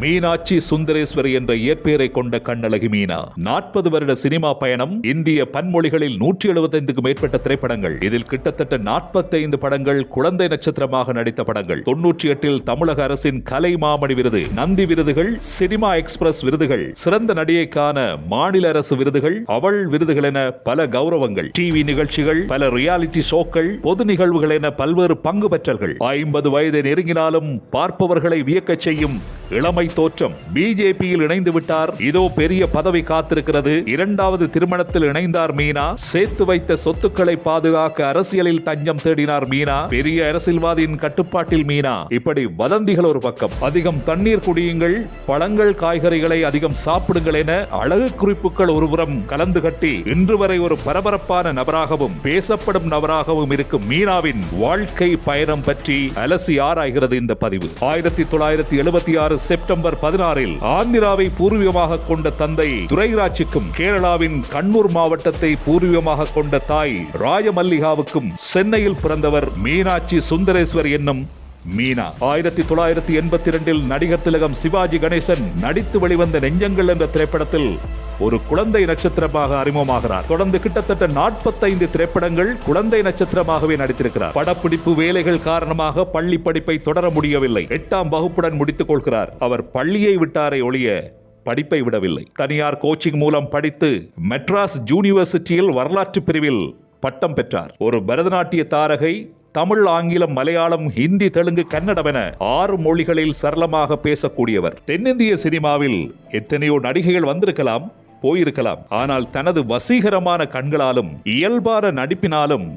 மீனாட்சி சுந்தரேஸ்வரி என்ற இயற்பெயரை கொண்ட கண்ணழகி மீனா. நாற்பது வருட சினிமா பயணம் இந்திய பன்மொழிகளில் நூற்றி எழுபத்தைந்துக்கு மேற்பட்ட திரைப்படங்கள் இதில் கிட்டத்தட்ட நாற்பத்தைந்து படங்கள் குழந்தை நட்சத்திரமாக நடித்த படங்கள் தொன்னூற்றி எட்டில் தமிழக அரசின் கலை மாமணி விருது நந்தி விருதுகள் சினிமா எக்ஸ்பிரஸ் விருதுகள் சிறந்த நடிகைக்கான மாநில அரசு விருதுகள் அவள் விருதுகள் என பல கௌரவங்கள் டிவி நிகழ்ச்சிகள் பல ரியாலிட்டி ஷோக்கள் பொது நிகழ்வுகள் என பல்வேறு பங்கு பெற்றல்கள். ஐம்பது வயதை நெருங்கினாலும் பார்ப்பவர்களை வியக்கச் செய்யும் இளமை தோற்றம் பிஜேபியில் இணைந்து விட்டார் இதோ பெரிய பதவி காத்திருக்கிறது. இரண்டாவது திருமணத்தில் இணைந்தார் மீனா. சேர்த்து வைத்த சொத்துக்களை பாதுகாக்க அரசியலில் தஞ்சம் தேடினார் மீனா. பெரிய அரசியல்வாதியின் கட்டுப்பாட்டில் மீனா. இப்படி வதந்திகள் ஒரு பக்கம். அதிகம் தண்ணீர் குடியுங்கள். பழங்கள் காய்கறிகளை அதிகம் சாப்பிடுங்கள் என அழகு குறிப்புகள் ஒருபுறம் கலந்து கட்டி இன்று வரை ஒரு பரபரப்பான நபராகவும் பேசப்படும் நபராகவும் இருக்கும் மீனாவின் வாழ்க்கை பயணம் பற்றி அலசி ஆராய்கிறது இந்த பதிவு. ஆயிரத்தி தொள்ளாயிரத்தி எழுபத்தி ஆறு செப்டம்பர் பதினாறில் ஆந்திராவை பூர்வீகமாக கொண்ட தந்தை துரைராஜுக்கும் கேரளாவின் கண்ணூர் மாவட்டத்தை பூர்வீகமாக கொண்ட தாய் ராஜமல்லிகாவுக்கும் சென்னையில் பிறந்தவர் மீனாட்சி சுந்தரேஸ்வர் என்னும் மீனா. ஆயிரத்தி தொள்ளாயிரத்தி எண்பத்தி இரண்டில் நடிகர் திலகம் சிவாஜி கணேசன் நடித்து வெளிவந்த நெஞ்சங்கள் என்ற திரைப்படத்தில் ஒரு குழந்தை நட்சத்திரமாக அறிமுகமாகிறார். தொடர்ந்து கிட்டத்தட்ட நாற்பத்தைந்து திரைப்படங்கள் குழந்தை நட்சத்திரமாகவே நடித்திருக்கிறார். படப்பிடிப்பு வேலைகள் காரணமாக பள்ளி படிப்பை தொடர முடியவில்லை. எட்டாம் வகுப்புடன் முடித்துக் கொள்கிறார். அவர் பள்ளியை விட்டாரை ஒழிய படிப்பை விடவில்லை. தனியார் கோச்சிங் மூலம் படித்து மெட்ராஸ் யூனிவர்சிட்டியில் வரலாற்று பிரிவில் பட்டம் பெற்றார். ஒரு பரதநாட்டிய தாரகை தமிழ் ஆங்கிலம் மலையாளம் ஹிந்தி தெலுங்கு கன்னடம் என ஆறு மொழிகளில் சரளமாக பேசக்கூடியவர். தென்னிந்திய சினிமாவில் எத்தனையோ நடிகைகள் வந்திருக்கலாம். போயிருக்கலாம். ஆனால் தனது வசீகரமான கண்களாலும் இயல்பான நடிப்பினாலும்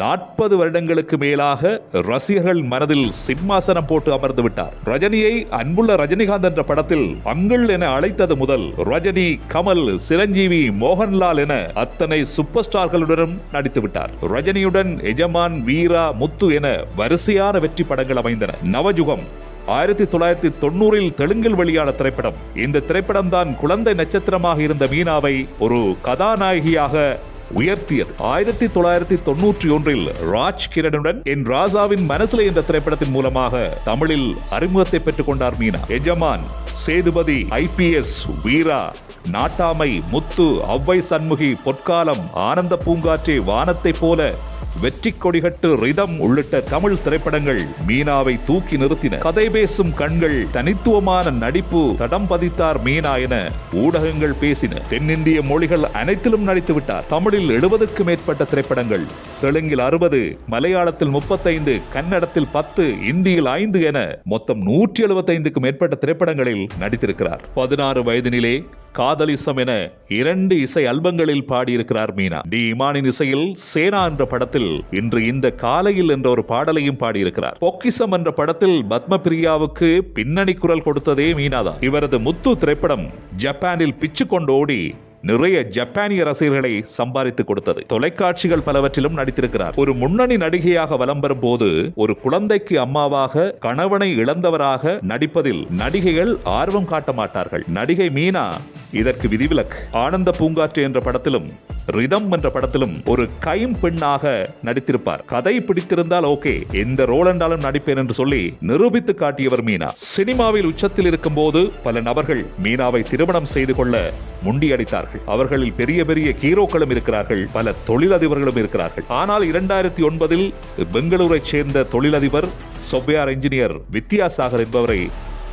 நாற்பது வருடங்களுக்கு மேலாக ரசிகர்கள் மனதில் சிம்மாசனம் போட்டு அமர்ந்து விட்டார். ரஜினியை அன்புள்ள ரஜினிகாந்த் என்ற படத்தில் அங்கிள் என அழைத்தது முதல் ரஜினி கமல் சிரஞ்சீவி மோகன்லால் என அத்தனை சூப்பர் ஸ்டார்களுடனும் நடித்து விட்டார். ரஜினியுடன் எஜமான் வீரா முத்து என வரிசையான வெற்றி படங்கள் அமைந்தன. நவஜுகம் ஆயிரத்தி தொள்ளாயிரத்தி தொண்ணூறில் தெலுங்கில் வெளியான திரைப்படம். இந்த திரைப்படம் தான் குழந்தை நட்சத்திரமாக இருந்த மீனாவை ஒரு கதாநாயகியாக உயர்த்தியது. ஆயிரத்தி தொள்ளாயிரத்தி தொன்னூற்றி ஒன்றில் ராஜ் கிரணுடன் என் ராஜாவின் மனசுல என்ற திரைப்படத்தின் மூலமாக தமிழில் அறிமுகத்தை பெற்றுக் கொண்டார் மீனா. எஜமான் சேதுபதி ஐபிஎஸ் வீரா நாட்டாமை முத்து அவ்வை சண்முகி பொற்காலம் ஆனந்த பூங்காற்றே வானத்தை போல வெற்றி கொடிகட்டு ரிதம் உள்ளிட்ட தமிழ் திரைப்படங்கள் மீனாவை தூக்கி நிறுத்தின. கதை பேசும் கண்கள் தனித்துவமான நடிப்பு தடம் பதித்தார் மீனா என ஊடகங்கள் பேசின. தென்னிந்திய மொழிகள் அனைத்திலும் நடித்து விட்டார். தமிழில் எழுபதுக்கும் மேற்பட்ட திரைப்படங்கள். தெலுங்கில் அறுபது மலையாளத்தில் முப்பத்தைந்து கன்னடத்தில் பத்து இந்தியில் ஐந்து என மொத்தம் நூற்றி எழுபத்தைந்துக்கு மேற்பட்ட திரைப்படங்களில் நடித்திருக்கிறார். பதினாறு வயதினிலே காதலிசம் என இரண்டு இசை அல்பங்களில் பாடியிருக்கிறார் மீனா. டி. இமானின் இசையில் சேனா என்ற படத்தில் இன்று இந்த காலையில் என்ற ஒரு பாடலையும் பாடியிருக்கிறார். பொக்கிசம் என்ற படத்தில் பத்மபிரியாவுக்கு பின்னணி குரல் கொடுத்ததே மீனாதான் இவரது முத்து திரைப்படம் ஜப்பானில் பிச்சு கொண்டோடி நிறைய ஜப்பானிய ரசிகர்களை சம்பாதித்து கொடுத்தது. தொலைக்காட்சிகள் பலவற்றிலும் நடித்திருக்கிறார். ஒரு முன்னணி நடிகையாக வலம் வரும் போது ஒரு குழந்தைக்கு அம்மாவாக கணவனை இழந்தவராக நடிப்பதில் நடிகைகள் ஆர்வம் காட்ட மாட்டார்கள். நடிகை மீனா இதற்கு விதிவிலக்கு ஆனந்த பூங்காற்று என்ற படத்திலும் ரிதம் என்ற படத்திலும் ஒரு கைம் பெண்ணாக நடித்திருப்பார். கதை பிடித்திருந்தால் ஓகே எந்த ரோல் என்றாலும் நடிப்பேன் என்று சொல்லி நிரூபித்து காட்டியவர் மீனா. சினிமாவில் உச்சத்தில் இருக்கும் போது பல நபர்கள் மீனாவை திருமணம் செய்து கொள்ள முண்டியடித்தார்கள் அவர்களில் பெரிய பெரிய ஹீரோக்களும் இருக்கிறார்கள் பல தொழிலதிபர்களும் இருக்கிறார்கள். ஆனால் இரண்டாயிரத்தி ஒன்பதில் பெங்களூரைச் சேர்ந்த தொழிலதிபர் சொவ்யார் என்ஜினியர் வித்யாசாகர் என்பவரை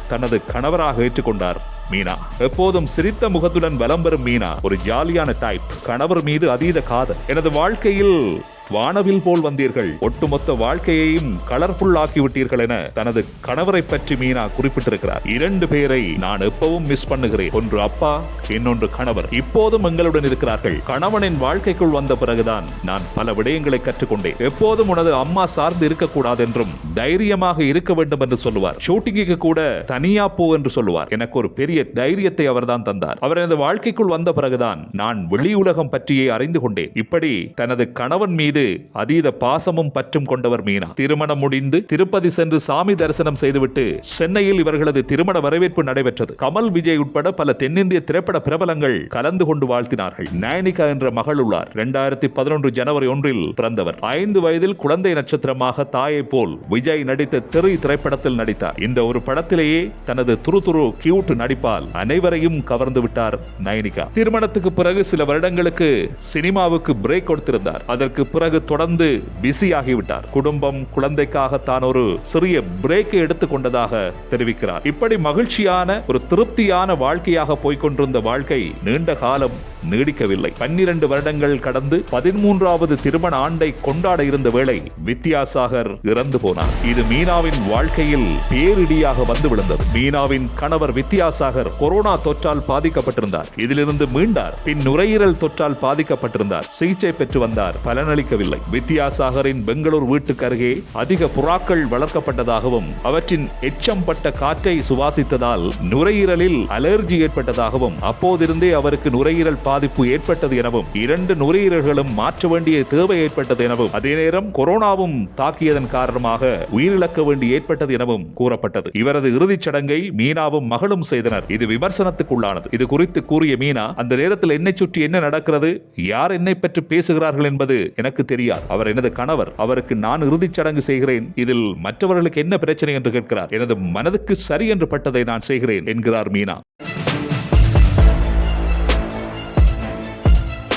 தனது கணவராக ஏற்றுக்கொண்டார். மீனா. எப்போதும் சிரித்த முகத்துடன் வலம் வரும் மீனா. ஒரு ஜாலியான டைப் கணவர் மீது அதீத காதல். எனது வாழ்க்கையில் வானவில் போல் வந்தீர்கள். ஒட்டுமொத்த வாழ்க்கையையும் கலர்ஃபுல் ஆக்கிவிட்டீர்கள் என தனது கணவரை பற்றி மீனா குறிப்பிட்டிருக்கிறார். இரண்டு பேரை நான் எப்பவும் மிஸ் பண்ணுகிறேன். ஒன்று அப்பா இன்னொன்று கணவர். இப்போதும் எங்களுடன் இருக்கிறார்கள். கணவனின் வாழ்க்கைக்குள் வந்த பிறகுதான் நான் பல விடயங்களை கற்றுக்கொண்டேன். எப்போதும் உனது அம்மா சார்ந்து இருக்கக்கூடாது என்றும் தைரியமாக இருக்க வேண்டும் என்று சொல்லுவார். ஷூட்டிங்குக்கு கூட தனியா போ என்று சொல்லுவார். எனக்கு ஒரு பெரிய தைரியத்தை அவர்தான் தந்தார். அவர் எனது வாழ்க்கைக்குள் வந்த பிறகுதான் நான் வெளி உலகம் பற்றியே அறிந்து கொண்டேன். இப்படி தனது கணவன் மீது அதீத பாசமும் பற்றும் கொண்டவர் மீனா. திருமணம் முடிந்து திருப்பதி சென்று சாமி தரிசனம் செய்துவிட்டு சென்னையில் இவர்களது திருமண வரவேற்பு நடைபெற்றது. கமல் விஜய் உட்பட பல தென்னிந்திய திரைப்பட பிரபலங்கள் கலந்து கொண்டு வாழ்த்தினார்கள். நயனிகா என்ற மகள் உள்ளார். இரண்டாயிரத்தி பதினொன்று ஜனவரி ஒன்றில் பிறந்தவர். ஐந்து வயதில் குழந்தை நட்சத்திரமாக தாயை போல் விஜய் நடித்த தெரு திரைப்படத்தில் நடித்தார். இந்த ஒரு படத்திலேயே தனது துரு துரு கியூட் நடிப்பால் அனைவரையும் கவர்ந்து விட்டார் நயனிகா. திருமணத்துக்கு பிறகு சில வருடங்களுக்கு சினிமாவுக்கு பிரேக் கொடுத்திருந்தார். அதற்கு பிறகு தொடர்ந்து பிஸியாகிவிட்டார் குடும்பம் குழந்தைக்காக தான் ஒரு சிறிய பிரேக் எடுத்துக்கொண்டதாக தெரிவிக்கிறார். இப்படி மகிழ்ச்சியான ஒரு திருப்தியான வாழ்க்கையாக போய்கொண்டிருந்த வாழ்க்கை நீண்ட காலம் நீடிக்கவில்லை. பன்னிரண்டு வருடங்கள் கடந்து பதிமூன்றாவது திருமண ஆண்டை கொண்டாட இருந்த வேளை வித்யாசாகர் இறந்து போனார். இது மீனாவின் வாழ்க்கையில் பேரிடியாக வந்து விழுந்தது. மீனாவின் கணவர் வித்யாசாகர் கொரோனா தொற்றால் பாதிக்கப்பட்டிருந்தார். இதிலிருந்து மீண்டார். பின் நுரையீரல் தொற்றால் பாதிக்கப்பட்டிருந்தார். சிகிச்சை பெற்று வந்தார். பலனளிக்கவில்லை. வித்யாசாகரின் பெங்களூர் வீட்டுக்கு அருகே அதிக புறாக்கள் வளர்க்கப்பட்டதாகவும் அவற்றின் எச்சம் பட்ட காற்றை சுவாசித்ததால் நுரையீரலில் அலர்ஜி ஏற்பட்டதாகவும் அப்போதிருந்தே அவருக்கு நுரையீரல் பாதிப்பு ஏற்பட்டது எனவும் இரண்டு நுரையீரல்களும் மாற்ற வேண்டிய தேவை ஏற்பட்டது எனவும் அதே நேரம் கொரோனாவும் தாக்கியதன் காரணமாக உயிரிழக்க வேண்டி ஏற்பட்டது எனவும் கூறப்பட்டது. இவரது இறுதிச் சடங்கை மீனாவும் மகளும் செய்தனர். இது விமர்சனத்துக்குள்ளானது. இது குறித்து கூறிய மீனா அந்த நேரத்தில் என்னை சுற்றி என்ன நடக்கிறது யார் என்னை பற்றி பேசுகிறார்கள் என்பது எனக்கு தெரியாது. அவர் எனது கணவர். அவருக்கு நான் இறுதிச் சடங்கு செய்கிறேன். இதில் மற்றவர்களுக்கு என்ன பிரச்சனை என்று கேட்கிறார். எனது மனதுக்கு சரி என்று பட்டதை நான் செய்கிறேன் என்கிறார் மீனா.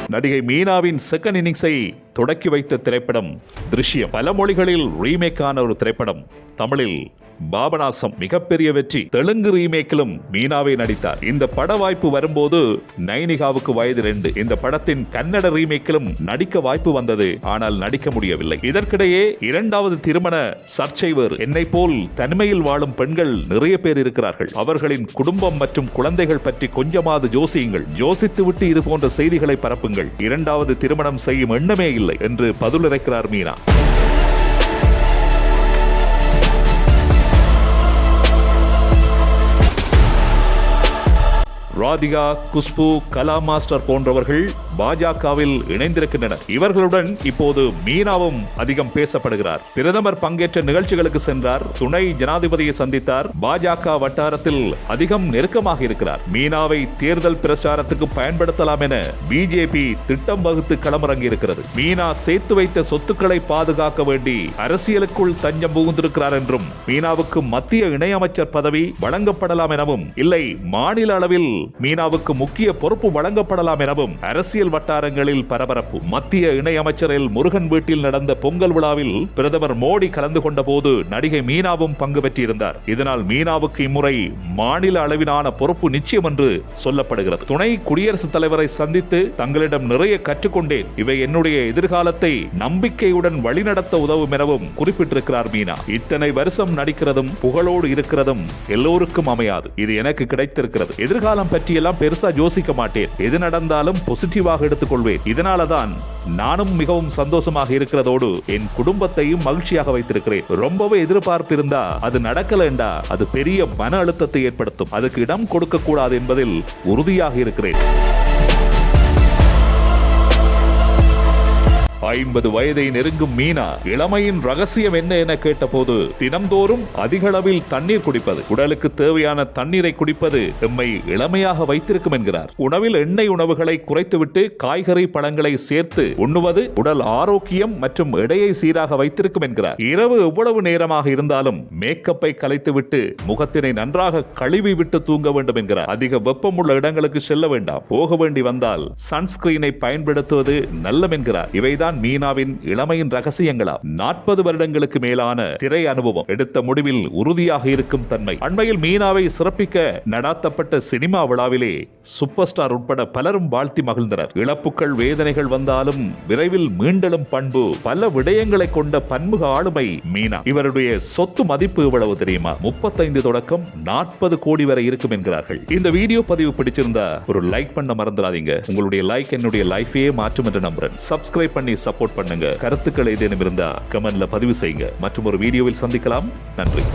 நடிகை மீனாவின் செகண்ட் இன்னிங்ஸை தொடக்கி வைத்த திரைப்படம் திருஷ்யம் பல மொழிகளில் ரீமேக்கான ஒரு திரைப்படம் தமிழில் பாபநாசம் மிகப்பெரிய வெற்றி. தெலுங்கு ரீமேக்கிலும் மீனாவை நடித்தார். இந்த பட வாய்ப்பு வரும்போது நைனிகாவுக்கு வயது ரெண்டு. இந்த படத்தின் கன்னட ரீமேக்கிலும் நடிக்க வாய்ப்பு வந்தது. ஆனால் நடிக்க முடியவில்லை. இதற்கிடையே இரண்டாவது திருமண சர்ச்சை வேறு. என்னை போல் தனிமையில் வாழும் பெண்கள் நிறைய பேர் இருக்கிறார்கள். அவர்களின் குடும்பம் மற்றும் குழந்தைகள் பற்றி கொஞ்சமாவது ஜோசியுங்கள் ஜோசித்து விட்டு இது போன்ற செய்திகளை பரப்புங்கள். இரண்டாவது திருமணம் செய்யும் எண்ணமே இல்லை என்று பதிலுரைக்கிறார் மீனா. ராதிகா குஷ்பு கலா மாஸ்டர் போன்றவர்கள் பாஜகவில் இணைந்திருக்கின்றனர். இவர்களுடன் இப்போது மீனாவும் அதிகம் பேசப்படுகிறார். பிரதமர் பங்கேற்ற நிகழ்ச்சிகளுக்கு சென்றார். துணை ஜனாதிபதியை சந்தித்தார். பாஜக வட்டாரத்தில் அதிகம் நெருக்கமாக இருக்கிறார். மீனாவை தேர்தல் பிரச்சாரத்துக்கு பயன்படுத்தலாம் என பிஜேபி திட்டம் வகுத்து களமிறங்கி இருக்கிறது மீனா சேர்த்து வைத்த சொத்துக்களை பாதுகாக்க வேண்டி அரசியலுக்குள் தஞ்சம் புகுந்திருக்கிறார் என்றும் மீனாவுக்கு மத்திய இணையமைச்சர் பதவி வழங்கப்படலாம் எனவும் இல்லை மாநில அளவில் மீனாவுக்கு முக்கிய பொறுப்பு வழங்கப்படலாம் எனவும் அரசியல் வட்டாரங்களில் பரபரப்பு. மத்திய இணையமைச்சரில் முருகன் வீட்டில் நடந்த பொங்கல் விழாவில் பிரதமர் மோடி கலந்து கொண்ட போது நடிகை மீனாவும் பங்கு பெற்றிருந்தார். இதனால் மீனாவுக்கு இம்முறை மாநில அளவிலான பொறுப்பு நிச்சயம் என்று சொல்லப்படுகிறது. துணை குடியரசுத் தலைவரை சந்தித்து தங்களிடம் நிறைய கற்றுக்கொண்டேன். இவை என்னுடைய எதிர்காலத்தை நம்பிக்கையுடன் வழிநடத்த உதவும் எனவும் குறிப்பிட்டிருக்கிறார் மீனா. இத்தனை வருஷம் நடிக்கிறதும் புகழோடு இருக்கிறதும் எல்லோருக்கும் அமையாது. இது எனக்கு கிடைத்திருக்கிறது. எதிர்காலம் பற்றியெல்லாம் பெருசா யோசிக்க மாட்டேன். எது நடந்தாலும் பாசிட்டிவாக எடுத்துக்கொள்வேன். இதனாலதான் நானும் மிகவும் சந்தோஷமாக இருக்கிறதோடு என் குடும்பத்தையும் மகிழ்ச்சியாக வைத்திருக்கிறேன். ரொம்பவே எதிர்பார்ப்பு இருந்தா அது நடக்கலண்டா. அது பெரிய மன அழுத்தத்தை ஏற்படுத்தும். அதுக்கு இடம் கொடுக்க கூடாது என்பதில் உறுதியாக இருக்கிறேன். ஐம்பது வயதை நெருங்கும் மீனா இளமையின் ரகசியம் என்ன என கேட்டபோது தினம்தோறும் அதிக அளவில் தண்ணீர் குடிப்பது உடலுக்கு தேவையான தண்ணீரை குடிப்பது எம்மை இளமையாக வைத்திருக்கும் என்கிறார். உணவில் எண்ணெய் உணவுகளை குறைத்துவிட்டு காய்கறி பழங்களை சேர்த்து உண்ணுவது உடல் ஆரோக்கியம் மற்றும் எடையை சீராக வைத்திருக்கும் என்கிறார். இரவு எவ்வளவு நேரமாக இருந்தாலும் மேக்கப்பை கலைத்துவிட்டு முகத்தினை நன்றாக கழுவி விட்டு தூங்க வேண்டும் என்கிறார். அதிக வெப்பமுள்ள இடங்களுக்கு செல்ல வேண்டாம். போக வேண்டி வந்தால் சன்ஸ்கிரீனை பயன்படுத்துவது நல்லம் என்கிறார். இவைதான் மீனாவின் இளமையின் ரகசியங்களா நாற்பது வருடங்களுக்கு மேலான திரை அனுபவம் எடுத்த முடிவில் உறுதியாக இருக்கும் தன்மை. அண்மையில் மீனாவை சிறப்பிக்க நடாத்தப்பட்ட சினிமா விழாவிலே சூப்பர் ஸ்டார் உட்பட பலரும் வாழ்த்தி மகிழ்ந்தனர். இழப்புகள் வேதனைகள் வந்தாலும் விரைவில் மீண்டெழும் பண்பு பல விடயங்களை கொண்ட பன்முக ஆளுமை மீனா. இவருடைய சொத்து மதிப்பு எவ்வளவு தெரியுமா? முப்பத்தைந்து தொடக்கம் நாற்பது கோடி வரை இருக்கும் என்கிறார்கள். இந்த வீடியோ பதிவு பிடிச்சிருந்தா ஒரு லைக் பண்ண மறந்துடாதீங்க. உங்களுடைய லைக் என்னுடைய லைஃபையே மாற்றும் என்று நம்புறேன். சப்ஸ்கிரைப் பண்ணி சப்போர்ட் பண்ணுங்க. கருத்துக்கள் ஏதேனும் இருந்தா கமெண்ட்ல பதிவு செய்யுங்க. மற்றும் ஒரு வீடியோவில் சந்திக்கலாம். நன்றி.